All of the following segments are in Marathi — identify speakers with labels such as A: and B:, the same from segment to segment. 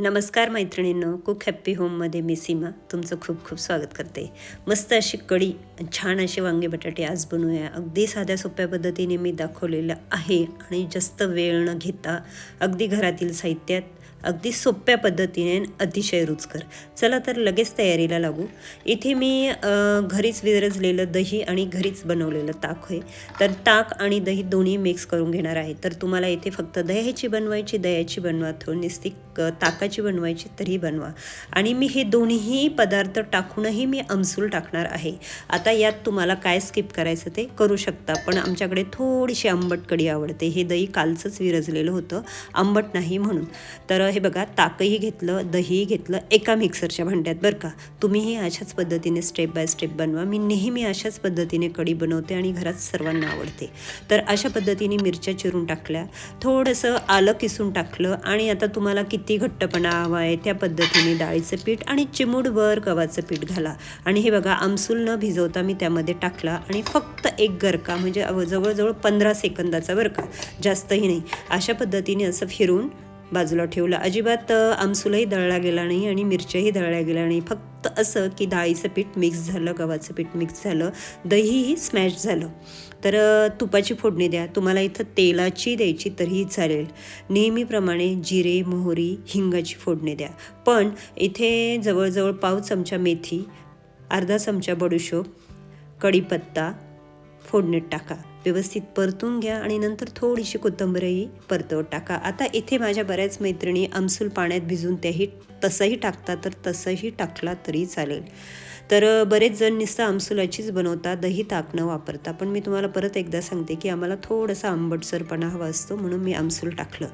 A: नमस्कार मैत्रिणींनो कुक हॅप्पी होममध्ये मी सीमा तुमचं खूप खूप स्वागत करते. मस्त अशी कढी छान असे वांगे बटाटे आज बनवूया. अगदी साध्या सोप्या पद्धतीने मी दाखवलेलं आहे आणि जास्त वेळ न घेता अगदी घरातील साहित्यात अगदी सोप्या पद्धतीने अतिशय रुचकर. चला तर लगेच तयारीला लागू. इथे मी घरीच विरजलेलं दही आणि घरीच बनवलेलं ताक आहे. तर ताक आणि दही दोन्ही मिक्स करून घेणार आहे. तर तुम्हाला इथे फक्त दह्याची बनवायची दह्याची बनवा थोडी नुसती क- ताकाची बनवायची तरी बनवा. आणि मी हे दोन्ही पदार्थ टाकूनही मी आमसूल टाकणार आहे. आता यात तुम्हाला काय स्किप करायचं ते करू शकता. पण आमच्याकडे थोडीशी आंबट कढी आवडते. हे दही कालचंच विरजलेलं होतं. आंबट नाही म्हणून. तर हे बघा ताकही घेतलं दही घेतलं एका मिक्सरच्या भांड्यात. बरं का? तुम्हीही अशाच पद्धतीने स्टेप बाय स्टेप बनवा. मी नेहमी अशाच पद्धतीने कढी बनवते आणि घरात सर्वांना आवडते. तर अशा पद्धतीने मिरच्या चिरून टाकल्या. थोडंसं आलं किसून टाकलं आणि आता तुम्हाला किती घट्टपणा हवा आहे त्या पद्धतीने डाळीचं पीठ आणि चिमूडभर गव्हाचं पीठ घाला. आणि हे बघा आमसूल न भिजवता मी त्यामध्ये टाकला आणि फक्त एक गरका म्हणजे जवळजवळ पंधरा सेकंदाचा बरं का? जास्तही नाही. अशा पद्धतीने असं फिरून बाजूला ठेवलं. अजिबात आमसूलही दळला गेला नाही आणि मिरच्याही दळल्या गेल्या नाही. फक्त असं की डाळीचं पीठ मिक्स झालं गव्हाचं पीठ मिक्स झालं दहीही स्मॅश झालं. तर तुपाची फोडणी द्या. तुम्हाला इथं तेलाची द्यायची तरीही चालेल. नेहमीप्रमाणे जिरे मोहरी हिंगाची फोडणी द्या. पण इथे जवळजवळ पाव चमचा मेथी अर्धा चमचा बडुशोप कढीपत्ता फोडणीत टाका. व्यवस्थित परतून घ्या आणि नंतर थोडीशी कोथंबरही परतवत टाका. आता इथे माझ्या बऱ्याच मैत्रिणी आमसूल पाण्यात भिजून त्याही तसंही टाकतात तर तसंही टाकला तरी चालेल. तर बरेच जण नुसतं आमसुलाचीच बनवता दही ताक न वापरता. पण मी तुम्हाला परत एकदा सांगते की आम्हाला थोडासा आंबटसरपणा हवा असतो म्हणून मी आमसूल टाकलं.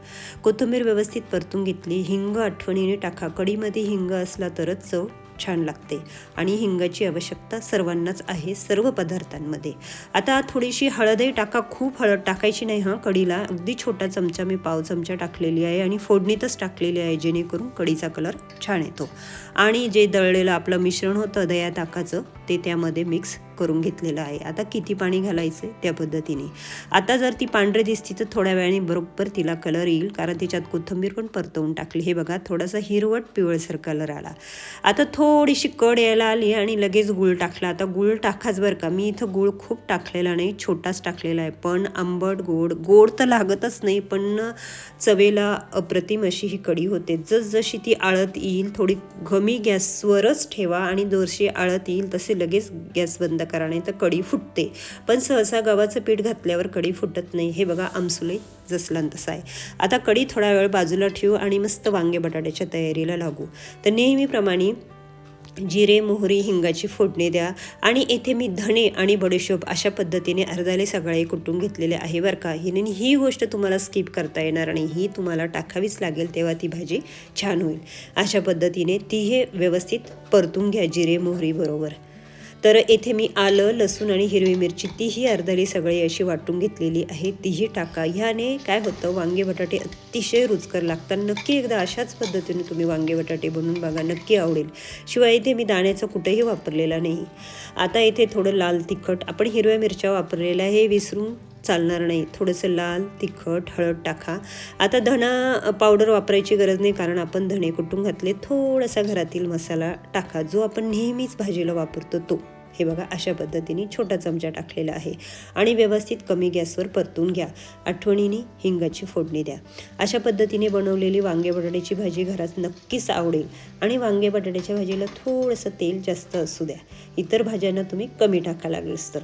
A: कोथिंबीर व्यवस्थित परतून घेतली. हिंग आठवणीने टाका. कढीमध्ये हिंग असला तरच चव छान लागते. आणि हिंगाची आवश्यकता सर्वांनाच आहे सर्व पदार्थांमध्ये. आता थोडीशी हळदही टाका खूप हळद टाकायची नाही हां कढीला अगदी छोटा चमचा मी पाव चमचा टाकलेली आहे आणि फोडणीतच टाकलेली आहे जेणेकरून कढीचा कलर छान येतो. आणि जे दळलेलं आपलं मिश्रण होतं दया ताकाचं ते त्यामध्ये मिक्स करून घेतलेलं आहे. आता किती पाणी घालायचं त्या पद्धतीने. आता जर ती पांढरी दिसती तर थोड्या वेळाने बरोबर तिला कलर येईल कारण तिच्यात कोथिंबीर पण परतवून टाकली. हे बघा थोडासा हिरवट पिवळसर कलर आला. आता थोडीशी कड यायला आली आणि लगेच गुळ टाकला. आता गुळ टाकाच बरं का. मी इथं गुळ खूप टाकलेला नाही छोटाच टाकलेला आहे. पण आंबट गोड गोड तर लागतच नाही पण चवेला अप्रतिम अशी ही कढी होते. जसजशी ती आळत येईल थोडी कमी गॅसवरच ठेवा आणि जशी आळत येईल तसे लगेच गॅस बंद करा नाही तर कढी फुटते. पण सहसा गव्हाचं पीठ घातल्यावर कढी फुटत नाही. हे बघा आमसुले जसलान तसा आहे. आता कढी थोडा वेळ बाजूला ठेवू आणि मस्त वांगे बटाट्याच्या तयारीला लागू. तर नेहमीप्रमाणे जिरे मोहरी हिंगाची फोडणी द्या आणि येथे मी धणे आणि बडीशोप अशा पद्धतीने अर्धाले सगळे कुटून घेतलेले आहे बरं का. ही ही गोष्ट तुम्हाला स्किप करता येणार आणि ही तुम्हाला टाकावीच लागेल तेव्हा ती भाजी छान होईल. अशा पद्धतीने ती हे व्यवस्थित परतून घ्या जिरे मोहरी बरोबर. तर येथे मी आलं लसूण आणि हिरवी मिरची तीही अर्धली सगळी अशी वाटून घेतलेली आहे. तीही टाका. ह्याने काय होतं वांगे बटाटे अतिशय रुचकर लागतात. नक्की एकदा अशाच पद्धतीने तुम्ही वांगे बटाटे बनवून बघा. नक्की आवडेल. शिवाय इथे मी दाण्याचं कुठंही वापरलेला नाही. आता इथे थोडं लाल तिखट आपण हिरव्या मिरच्या वापरलेल्या हे विसरून चालणार नाही. थोडंसं लाल तिखट हळद टाका. आता धणा पावडर वापरायची गरज नाही कारण आपण धणे कुटून घातले. थोडासा घरातील मसाला टाका जो आपण नेहमीच भाजीला वापरतो तो. हे बघा अशा पद्धतीने छोटा चमचा टाकलेला आहे. आणि व्यवस्थित कमी गॅसवर परतून घ्या. आठवणीने हिंगाची फोडणी द्या. अशा पद्धतीने बनवलेली वांगे बटाट्याची भाजी घरात नक्कीच आवडेल. आणि वांगे बटाट्याच्या भाजीला थोडंसं तेल जास्त असू द्या. इतर भाज्यांना तुम्ही कमी टाका लागेलच तर.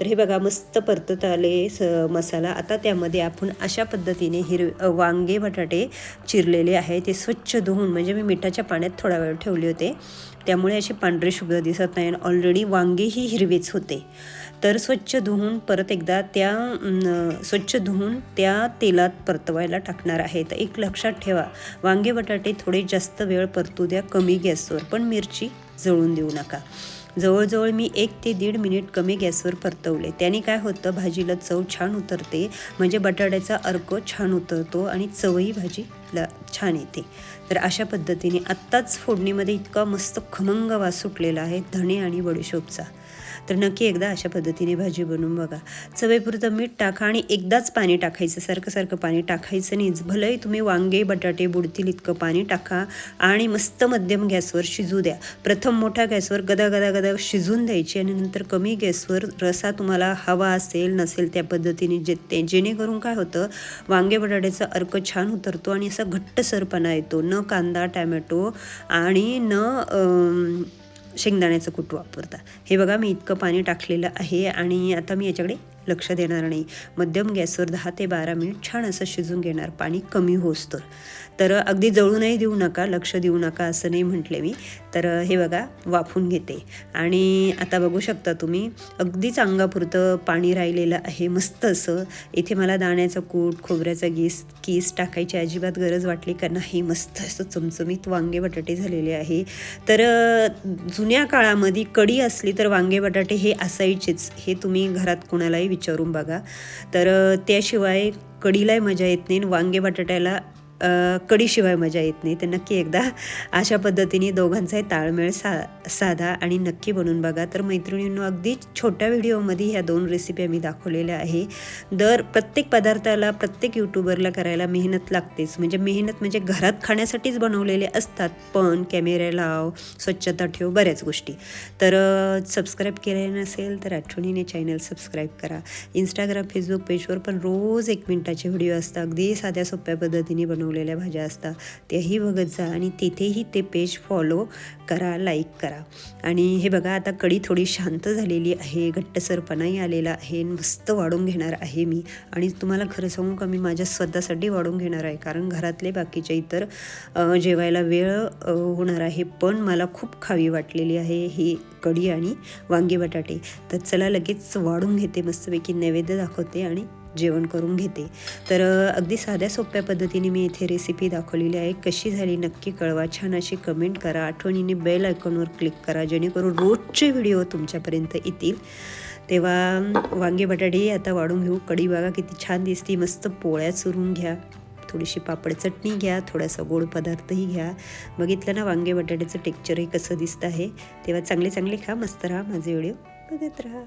A: तर हे बघा मस्त परतत आले स मसाला. आता त्यामध्ये आपण अशा पद्धतीने हिरवे वांगे बटाटे चिरलेले आहे ते स्वच्छ धुवून म्हणजे मी मिठाच्या पाण्यात थोडा वेळ ठेवले होते. त्यामुळे असे पांढरे शुभ्र दिसत नाही आणि ऑलरेडी वांगेही हिरवेच होते. तर स्वच्छ धुवून परत एकदा त्या स्वच्छ धुवून त्या तेलात परतवायला टाकणार आहे. तर एक लक्षात ठेवा वांगे बटाटे थोडे जास्त वेळ परतू द्या कमी गॅसवर. पण मिरची जळून देऊ नका. जवळजवळ मी एक ते दीड मिनिट कमी गॅसवर परतवले. त्याने काय होतं भाजीला चव छान उतरते म्हणजे बटाट्याचा अर्क छान उतरतो आणि चवही भाजीला छान येते. तर अशा पद्धतीने आत्ताच फोडणीमध्ये इतका मस्त खमंग वास सुटलेला आहे धणे आणि बडीशोपचा तर नक्की एकदा अशा पद्धतीने भाजी बनवून बघा. चवेपुरतं मीठ टाका आणि एकदाच पाणी टाकायचं. सारखं सारखं पाणी टाकायचं नाहीच भलंही तुम्ही वांगे बटाटे बुडतील इतकं पाणी टाका आणि मस्त मध्यम गॅसवर शिजू द्या. प्रथम मोठ्या गॅसवर गदा गदा गदा शिजून द्यायची आणि नंतर कमी गॅसवर रसा तुम्हाला हवा असेल नसेल त्या पद्धतीने जे ते जेणेकरून काय होतं वांगे बटाट्याचा अर्क छान उतरतो आणि असा घट्टसरपणा येतो. न कांदा टॅमॅटो आणि न शेंगदाण्याचं कूट वापरता. हे बघा मी इतकं पाणी टाकलेलं आहे आणि आता मी याच्याकडे लक्ष देणार नाही. मध्यम गॅसवर दहा ते बारा मिनिट छान असं शिजून घेणार. पाणी कमी होसतर तर अगदी जळूनही देऊ नका लक्ष देऊ नका असं नाही म्हटले मी. तर हे बघा वाफून घेते. आणि आता बघू शकता तुम्ही अगदीच अंगापुरतं पाणी राहिलेलं आहे. मस्त असं. इथे मला दाण्याचा कूट खोबऱ्याचा गीस कीस टाकायची अजिबात गरज वाटली का नाही. मस्त असं चमचमीत वांगे बटाटे झालेले आहे. तर जुन्या काळामध्ये कडी असली तर वांगे बटाटे हे असायचेच. हे तुम्ही घरात कोणालाही विचारून बघा. तर त्याशिवाय कढीलाही मजा येत नाही वांगे बटाट्याला कडीशिवाय मजा येत नाही. तर नक्की एकदा अशा पद्धतीने दोघांचाही ताळमेळ सा साधा आणि नक्की बनवून बघा. तर मैत्रिणींनो अगदी छोट्या व्हिडिओमध्ये ह्या दोन रेसिपी आम्ही दाखवलेल्या आहे. दर प्रत्येक पदार्थाला प्रत्येक यूट्यूबरला करायला मेहनत लागतेच. म्हणजे मेहनत म्हणजे घरात खाण्यासाठीच बनवलेले असतात पण कॅमेरा लाव स्वच्छता ठेव बऱ्याच गोष्टी. तर सबस्क्राईब केले नसेल तर आठवणीने चॅनल सबस्क्राईब करा. इंस्टाग्राम फेसबुक पेजवर पण रोज एक मिनटाचे व्हिडिओ असतात. अगदी साध्या सोप्या पद्धतीने बनवलेल्या भाज्या असतात. त्याही बघत जा आणि तिथेही ते पेज फॉलो करा लाईक करा. आणि हे बघा आता कढी थोडी शांत झालेली आहे घट्टसरपणाही आलेला आहे मस्त वाढून घेणार आहे मी. आणि तुम्हाला खरं सांगू का मी माझ्या स्वतःसाठी वाढून घेणार आहे. कारण घरातले बाकीच्या इतर जेवायला वेळ होणार आहे पण मला खूप खावी वाटलेली आहे ही कढी आणि वांगी बटाटे. तर चला लगेच वाढून घेते मस्तपैकी नैवेद्य दाखवते आणि जेवण करून घेते. तर अगदी साध्या सोप्या पद्धतीने मी इथे रेसिपी दाखवलेली आहे. कशी झाली नक्की कळवा. छान अशी कमेंट करा. आठवणीने बेल आयकॉनवर क्लिक करा. जेणेकरून रोजचे व्हिडिओ तुमच्यापर्यंत येतील. तेव्हा वांगे बटाटे आता वाढून घेऊ. कढी बघा किती छान दिसते. मस्त पोळ्या चुरून घ्या. थोडीशी पापड चटणी घ्या. थोडासा गोड पदार्थही घ्या. बघितलं ना वांगे बटाट्याचं टेक्चरही कसं दिसतं आहे. तेव्हा चांगले चांगले खा. मस्त राहा. माझे व्हिडिओ बघत राहा.